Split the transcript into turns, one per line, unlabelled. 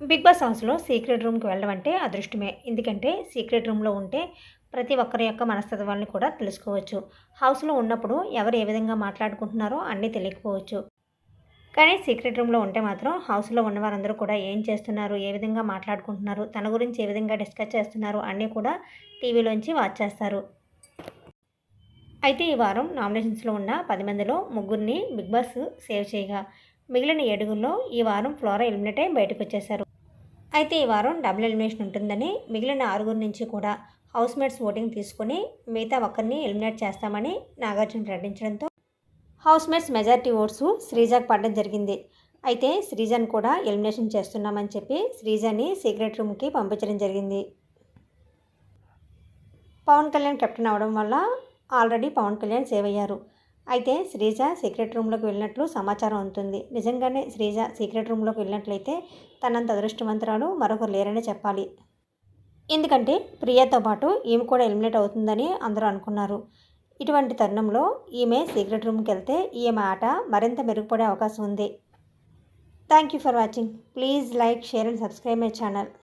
Big boss హౌస్లో secret రూమ్కి వెళ్ళడం అంటే అదృష్టమే. ఎందుకంటే సీక్రెట్ రూమ్లో ఉంటే ప్రతి ఒక్కరి యొక్క మనస్తత్వాలను కూడా తెలుసుకోవచ్చు. హౌస్లో ఉన్నప్పుడు ఎవరు ఏ విధంగా మాట్లాడుకుంటున్నారో అన్నీ తెలియకపోవచ్చు. కానీ సీక్రెట్ రూమ్లో ఉంటే మాత్రం హౌస్లో ఉన్న వారందరూ కూడా ఏం చేస్తున్నారు ఏ విధంగా మాట్లాడుకుంటున్నారు తన గురించి ఏ విధంగా డిస్కస్ చేస్తున్నారు అన్నీ కూడా టీవీలోంచి వాచ్ చేస్తారు. అయితే ఈ వారం నామినేషన్స్లో ఉన్న పది మందిలో ముగ్గురిని బిగ్ బాస్ సేవ్ చేయగా మిగిలిన ఏడుగుల్లో ఈ వారం ఫ్లోరా ఎలిమినేట్ అయి బయటకు వచ్చేశారు. అయితే ఈ వారం డబుల్ ఎలిమినేషన్ ఉంటుందని మిగిలిన ఆరుగురు నుంచి కూడా హౌస్మేట్స్ ఓటింగ్ తీసుకుని మిగతా ఒక్కరిని ఎలిమినేట్ చేస్తామని నాగార్జున ప్రకటించడంతో హౌస్మేట్స్ మెజారిటీ ఓట్స్ శ్రీజాకు పడడం జరిగింది. అయితే శ్రీజాని కూడా ఎలిమినేషన్ చేస్తున్నామని చెప్పి శ్రీజాని సీక్రెట్ రూమ్కి పంపించడం జరిగింది. పవన్ కళ్యాణ్ కెప్టెన్ అవడం వల్ల ఆల్రెడీ పవన్ కళ్యాణ్ సేవ్ అయ్యారు. అయితే శ్రీజ సీక్రెట్ రూమ్లోకి వెళ్ళినట్లు సమాచారం ఉంటుంది నిజంగానే శ్రీజ సీక్రెట్ రూమ్లోకి వెళ్ళినట్లయితే తనంత అదృష్టవంతురాలు మరొకరు లేరని చెప్పాలి. ఎందుకంటే ప్రియాతో పాటు ఈమె కూడా ఎలిమినేట్ అవుతుందని అందరూ అనుకున్నారు. ఇటువంటి తరుణంలో ఈమె సీక్రెట్ రూమ్కి వెళ్తే ఈమె ఆట మరింత మెరుగుపడే అవకాశం ఉంది. Thank you for watching. Please like share and subscribe my channel.